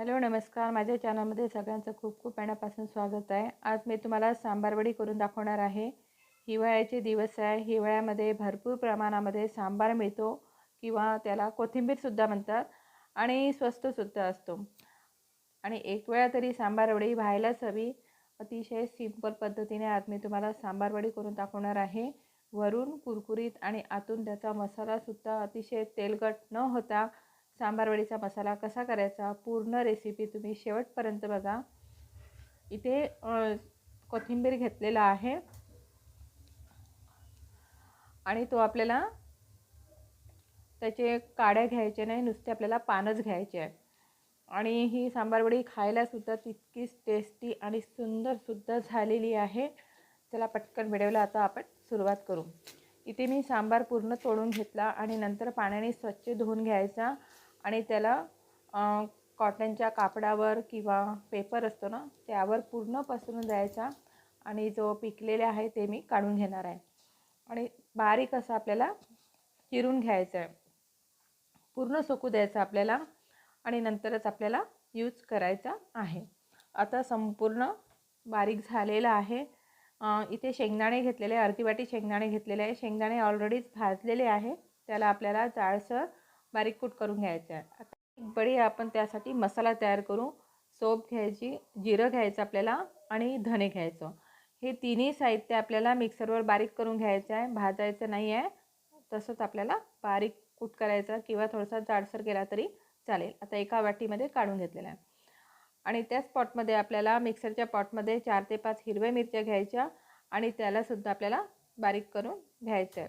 Hello नमस्कार. माझ्या चॅनलमध्ये सगळ्यांचं खूप खूप मनापासून स्वागत आहे. आज मी तुम्हाला सांबारवडी करून दाखवणार आहे. हिवाळ्याचे दिवस आहे. हिवाळ्यामध्ये भरपूर प्रमाणामध्ये सांबार मिळतो किंवा त्याला कोथिंबीरसुद्धा म्हणतात आणि स्वस्तसुद्धा असतो. आणि एक वेळा तरी सांबारवडी व्हायलाच हवी. अतिशय सिंपल पद्धतीने आज मी तुम्हाला सांबारवडी करून दाखवणार आहे. वरून कुरकुरीत आणि आतून त्याचा मसालासुद्धा अतिशय तेलकट न होता सांबारवडीचा मसाला कसा करायचा? पूर्ण रेसिपी तुम्ही शेवटपर्यंत बघा. इथे कोथिंबीर घेतलेला आहे. आणि तो आपल्याला त्याचे काड्या घ्यायचे नाही नुसते आपल्याला पानच घ्यायचे आहे आणि ही सांबारवडी खायलासुद्धा तितकीच टेस्टी आणि सुंदरसुद्धा झालेली आहे. चला पटकन व्हिडिओला आता आपण सुरुवात करू. इथे मी सांबार पूर्ण तोडून घेतला आणि नंतर पाण्याने स्वच्छ धुवून घ्यायचा. आणि त्याला कॉटनच्या कापडावर किंवा पेपर असतो ना त्यावर पूर्ण पसरून द्यायचा आणि जो पिकलेले आहे ते मी काढून घेणार आहे. आणि बारीक असं आपल्याला चिरून घ्यायचं आहे. पूर्ण सुकू द्यायचं आपल्याला आणि नंतरच आपल्याला यूज करायचा आहे. आता संपूर्ण बारीक झालेला आहे. इथे शेंगदाणे घेतलेले अर्धी वाटी शेंगदाणे घेतलेले आहे. शेंगदाणे ऑलरेडीच भाजलेले आहे. त्याला आपल्याला जाळसर बारीक कूट करून घ्यायचं आहे. आता बडी आपण त्यासाठी मसाला तयार करू. सोप घ्यायची जिरं घ्यायचं आपल्याला आणि धणे घ्यायचं. हे तिन्ही साहित्य आपल्याला मिक्सरवर बारीक करून घ्यायचं आहे. भाजायचं नाही आहे. तसंच आपल्याला बारीक कूट करायचा किंवा थोडासा जाडसर केला तरी चालेल. आता एका वाटीमध्ये काढून घेतलेला आहे. आणि त्याच पॉटमध्ये आपल्याला मिक्सरच्या पॉटमध्ये चार ते पाच हिरव्या मिरच्या घ्यायच्या आणि त्यालासुद्धा आपल्याला बारीक करून घ्यायचं आहे.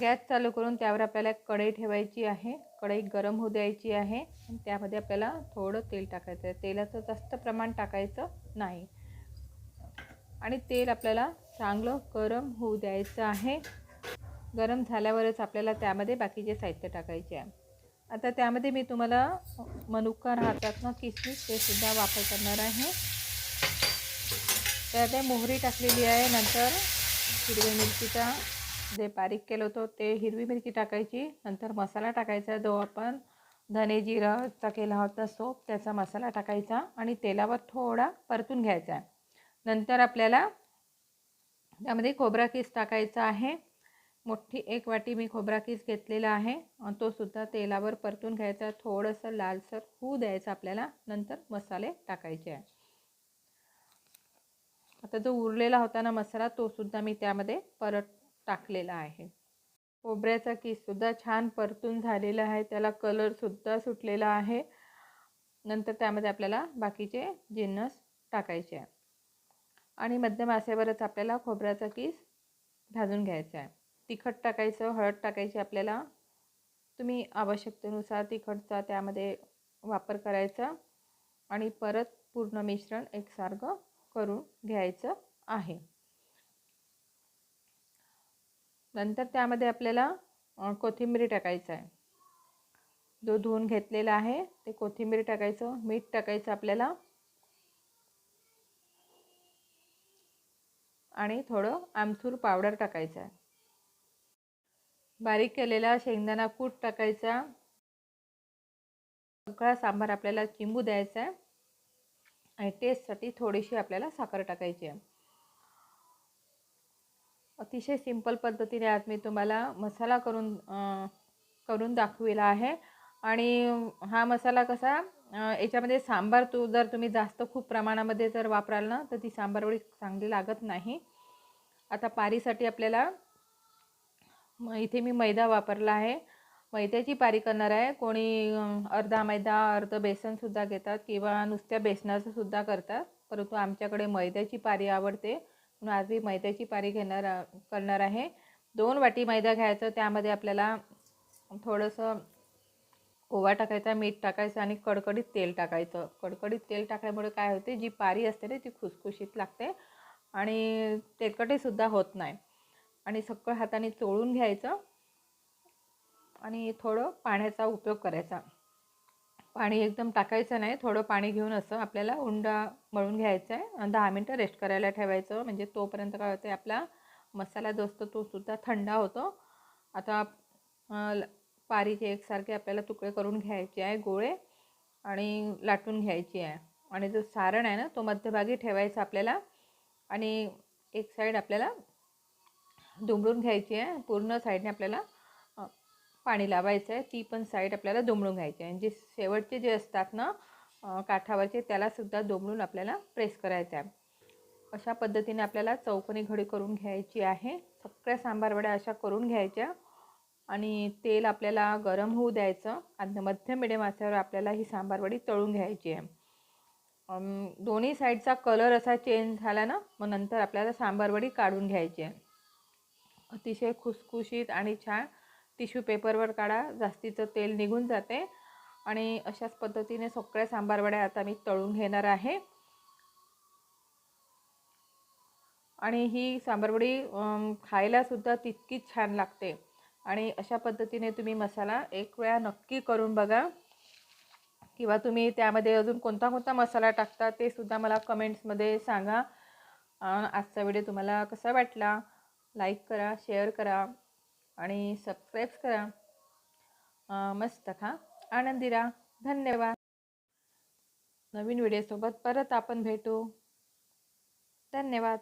गॅस चालू करून त्यावर आपल्याला कढई ठेवायची आहे. कढई गरम होऊ द्यायची आहे. त्यामध्ये आपल्याला थोडं तेल टाकायचं आहे. तेलाचं जास्त प्रमाण टाकायचं नाही. आणि तेल आपल्याला चांगलं गरम होऊ द्यायचं आहे. गरम झाल्यावरच आपल्याला त्यामध्ये बाकीचे साहित्य टाकायचे आहे. आता त्यामध्ये मी तुम्हाला मनुका राहतात ना किसमिस ते सुद्धा वापर करणार आहे. त्यामध्ये मोहरी टाकलेली आहे. नंतर हिरवी मिरचीचा जे बारीक केलं होतं ते हिरवी मिरची टाकायची नंतर मसाला टाकायचा जो आपण धने जिराचा केला होता सोप त्याचा मसाला टाकायचा आणि तेलावर थोडा परतून घ्यायचा. आहे नंतर आपल्याला त्यामध्ये खोबरा किस टाकायचा आहे. मोठी एक वाटी मी खोबरा किस घेतलेला आहे. तो सुद्धा तेलावर परतून घ्यायचा. थोडंसं लालसर होऊ द्यायचं आपल्याला. नंतर मसाले टाकायचे. आहे आता जो उरलेला होता ना मसाला तो सुद्धा मी त्यामध्ये परत टाकलेला आहे. खोबऱ्याचा किससुद्धा छान परतून झालेला आहे. त्याला कलरसुद्धा सुटलेला आहे. नंतर त्यामध्ये आपल्याला बाकीचे जिन्नस टाकायचे आहे आणि मध्यम आसेवरच आपल्याला खोबऱ्याचा किस भाजून घ्यायचा आहे. तिखट टाकायचं हळद टाकायची आपल्याला. तुम्ही आवश्यकतेनुसार तिखटचा त्यामध्ये वापर करायचा. आणि परत पूर्ण मिश्रण एकसारखं करून घ्यायचं आहे. नंतर त्यामध्ये आपल्याला कोथिंबीर टाकायचं आहे. जो धुवून घेतलेला आहे ते कोथिंबीर टाकायचं मीठ टाकायचं आपल्याला. आणि थोडं आमचूर पावडर टाकायचं आहे. बारीक केलेला शेंगदाणा कूट टाकायचा. सगळा सांबार आपल्याला चिंबू द्यायचा आहे. आणि टेस्टसाठी थोडीशी आपल्याला साखर टाकायची आहे. अतिशय सिंपल पद्धतीने आज मी तुम्हाला मसाला करून करून दाखविला आहे. आणि हा मसाला कसा याच्यामध्ये सांबार तू जर तुम्ही जास्त खूप प्रमाणामध्ये जर वापराल ना तर ती सांबारवडी चांगली लागत नाही. आता पारीसाठी आपल्याला इथे मी मैदा वापरला आहे. मैद्याची पारी करणार आहे. कोणी अर्धा मैदा अर्ध बेसनसुद्धा घेतात किंवा नुसत्या बेसनाचंसुद्धा करतात. परंतु आमच्याकडे मैद्याची पारी आवडते. आज मी मैद्याची पारी घेणार करणार आहे. दोन वाटी मैदा घ्यायचं त्यामध्ये आपल्याला थोडंसं ओवा टाकायचा मीठ टाकायचं आणि कडकडीत तेल टाकायचं. कडकडीत तेल टाकल्यामुळे काय होते जी पारी असते ना ती खुसखुशीत लागते आणि तेलकटेसुद्धा होत नाही. आणि सगळं हाताने चोळून घ्यायचं आणि थोडं पाण्याचा उपयोग करायचा. पाणी एकदम टाकायचं नाही. थोडं पाणी घेऊन असं आपल्याला उंडा मळून घ्यायचा आहे. दहा मिनटं रेस्ट करायला ठेवायचं. म्हणजे तोपर्यंत काय होते आपला मसाला जो असतो तो सुद्धा थंडा होतो. आता पारीचे एकसारखे आपल्याला तुकडे करून घ्यायचे आहे गोळे आणि लाटून घ्यायची आहे. आणि जो सारण आहे ना तो मध्यभागी ठेवायचा आपल्याला. आणि एक साईड आपल्याला दुमडून घ्यायची आहे. पूर्ण साईडने आपल्याला पाणी लावायचं आहे ती पण साईड आपल्याला दुमळून घ्यायची आहे. आणि जे शेवटचे जे असतात ना काठावरचे त्यालासुद्धा दुमळून आपल्याला प्रेस करायचं आहे. अशा पद्धतीने आपल्याला चौकोनी घडी करून घ्यायची आहे. सगळ्या सांबारवड्या अशा करून घ्यायच्या. आणि तेल आपल्याला गरम होऊ द्यायचं. आणि मध्यम मिडियम आचेवर आपल्याला ही सांबारवडी तळून घ्यायची आहे. दोन्ही साईडचा कलर असा चेंज झाला ना मग नंतर आपल्याला सांबारवडी काढून घ्यायची आहे. अतिशय खुसखुशीत आणि छान टिश्यू पेपरवर काढा जास्तीचं तेल निघून जाते. आणि अशाच पद्धतीने सगळ्या सांबारवड्या आता मी तळून घेणार आहे. आणि ही सांबारवडी खायलासुद्धा तितकीच छान लागते. आणि अशा पद्धतीने तुम्ही मसाला एक वेळा नक्की करून बघा. किंवा तुम्ही त्यामध्ये अजून कोणता कोणता मसाला टाकता ते सुद्धा मला कमेंट्समध्ये सांगा. आजचा व्हिडिओ तुम्हाला कसा वाटला? लाईक करा शेअर करा. आणि सबस्क्राईब करा. मस्त खा आनंदी राहा धन्यवाद. नवीन व्हिडिओसोबत परत आपण भेटू. धन्यवाद.